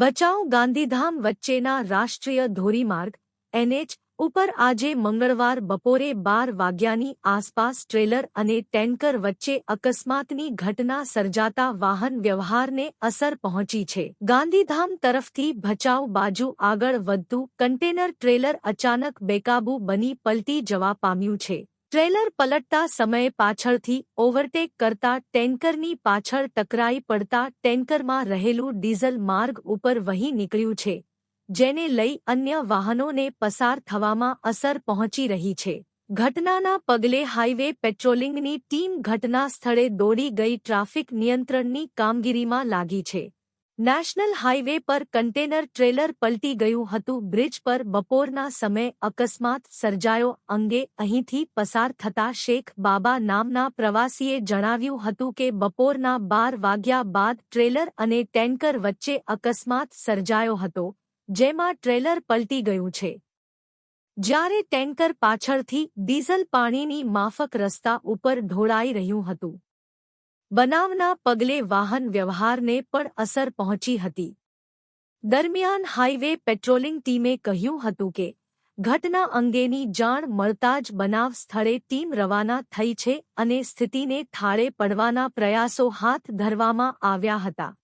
ભચાઉ ગાંધીધામ વચ્ચેના રાષ્ટ્રીય ધોરીમાર્ગ, એનએચ, ઉપર આજે મંગળવાર બપોરે બાર વાગ્યાની આસપાસ ટ્રેલર અને ટેન્કર વચ્ચે અકસ્માતની ઘટના સર્જાતા વાહન વ્યવહારને અસર પહોંચી છે. ગાંધીધામ તરફથી ભચાઉ બાજુ આગળ વધતું કન્ટેનર ટ્રેલર અચાનક બેકાબુ બની પલટી જવા પામ્યું છે. ટ્રેલર પલટતા સમયે પાછળથી ઓવરટેક કરતા ટેન્કરની પાછળ ટકરાઈ પડતા ટેન્કરમાં રહેલું ડીઝલ માર્ગ ઉપર વહી નીકળ્યું છે, જેને લઈ અન્ય વાહનોને પસાર થવામાં અસર પહોંચી રહી છે. ઘટનાના પગલે હાઇવે પેટ્રોલિંગની ટીમ ઘટના સ્થળે દોડી ગઈ ટ્રાફિક નિયંત્રણની કામગીરીમાં લાગી છે. નેશનલ હાઇવે પર કન્ટેનર ટ્રેલર પલટી ગયું હતું. બ્રિજ પર બપોરના સમયે અકસ્માત સર્જાયો અંગે અહીંથી પસાર થતા શેખ બાબા નામના પ્રવાસીએ જણાવ્યું હતું કે બપોરના બાર વાગ્યા બાદ ટ્રેલર અને ટેન્કર વચ્ચે અકસ્માત સર્જાયો હતો, જેમાં ટ્રેલર પલટી ગયું છે. જ્યારે ટેન્કર પાછળથી ડીઝલ પાણીની માફક રસ્તા ઉપર ઢોળાઈ રહ્યું હતું. બનાવના પગલે વાહન વ્યવહારને પણ અસર પહોંચી હતી. દરમિયાન હાઇવે પેટ્રોલિંગ ટીમે કહ્યું હતું કે, ઘટના અંગેની જાણ મળતા જ બનાવ સ્થળે ટીમ રવાના થઈ છે અને સ્થિતિને થાળે પડવાના પ્રયાસો હાથ ધરવામાં આવ્યા હતા.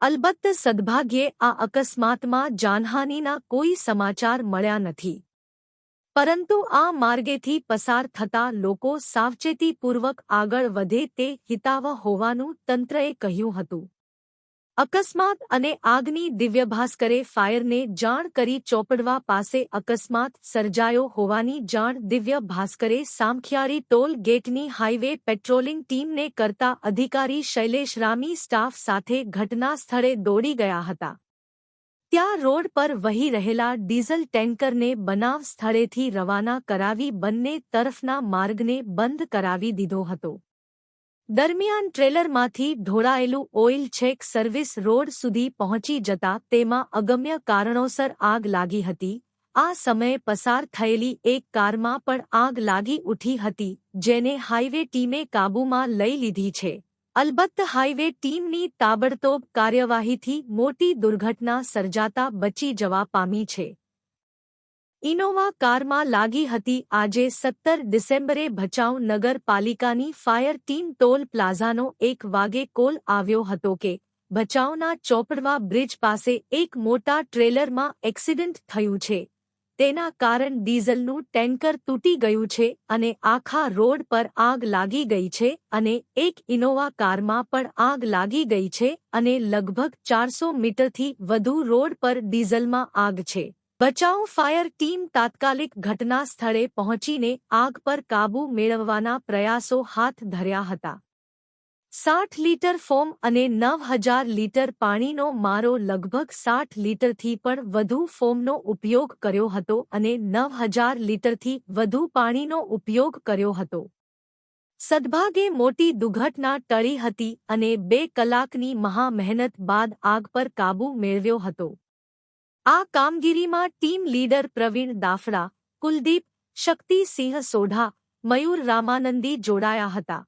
અલબત્ત સદભાગ્યે આ અકસ્માતમાં જાનહાનિના કોઈ સમાચાર મળ્યા નથી. પરંતુ આ માર્ગેથી પસાર થતા લોકો સાવચેતીપૂર્વક આગળ વધે તે હિતાવહ હોવાનું તંત્રએ કહ્યું હતું. અકસ્માત અને આગની દિવ્યભાસ્કરે ફાયરને જાણ કરી ચોપડવા પાસે અકસ્માત સર્જાયો હોવાની જાણ દિવ્ય ભાસ્કરે સામખિયારી ટોલ ગેટની હાઇવે પેટ્રોલિંગ ટીમને કરતા અધિકારી શૈલેષ રામી સ્ટાફ સાથે ઘટના સ્થળે દોડી ગયા હતા. ત્યાં રોડ પર વહી રહેલા ડીઝલ ટેન્કરને બનાવ સ્થળેથી રવાના કરાવી બંને તરફના માર્ગને બંધ કરાવી દીધો હતો. દરમિયાન ટ્રેલરમાંથી ઢોળાયેલું ઓઇલ છેક સર્વિસ રોડ સુધી પહોંચી જતા તેમાં અગમ્ય કારણોસર આગ લાગી હતી. આ સમયે પસાર થયેલી એક કારમાં પણ આગ લાગી ઉઠી હતી, જેને હાઇવે ટીમે કાબૂમાં લઈ લીધી છે. અલબત્ત હાઇવે ટીમની તાબડતોબ કાર્યવાહીથી મોટી દુર્ઘટના સર્જાતા બચી જવા પામી છે. ઇનોવા કારમાં લાગી હતી આજે સત્તર ડિસેમ્બરે ભચાઉ નગરપાલિકાની ફાયર ટીમ ટોલ પ્લાઝાનો એક વાગે કોલ આવ્યો હતો કે ભચાઉના ચોપડવા બ્રિજ પાસે એક મોટા ટ્રેલરમાં એક્સિડન્ટ થયું છે. તેના કારણ ડીઝલનું ટેન્કર તૂટી ગયું છે અને આખા રોડ પર આગ લાગી ગઈ છે અને એક ઇનોવા કારમાં પણ આગ લાગી ગઈ છે અને લગભગ ચારસો મીટરથી વધુ રોડ પર ડીઝલમાં આગ છે. બચાવ ફાયર ટીમ તાત્કાલિક ઘટના સ્થળે પહોંચીને આગ પર કાબૂ મેળવવાના પ્રયાસો હાથ ધર્યા હતા. સાઠ લીટર ફોમ અને નવ હજાર લીટર પાણીનો મારો લગભગ સાઠ લીટરથી પણ વધુ ફોમનો ઉપયોગ કર્યો હતો અને નવ હજાર લીટરથી વધુ પાણીનો ઉપયોગ કર્યો હતો. સદભાગે મોટી દુર્ઘટના ટળી હતી અને બે કલાકની મહા મહેનત બાદ આગ પર કાબૂ મેળવ્યો હતો. આ કામગીરીમાં ટીમ લીડર પ્રવીણ દાફડા, કુલદીપ, શક્તિસિંહ સોઢા, મયુર રામાનંદી જોડાયા હતા.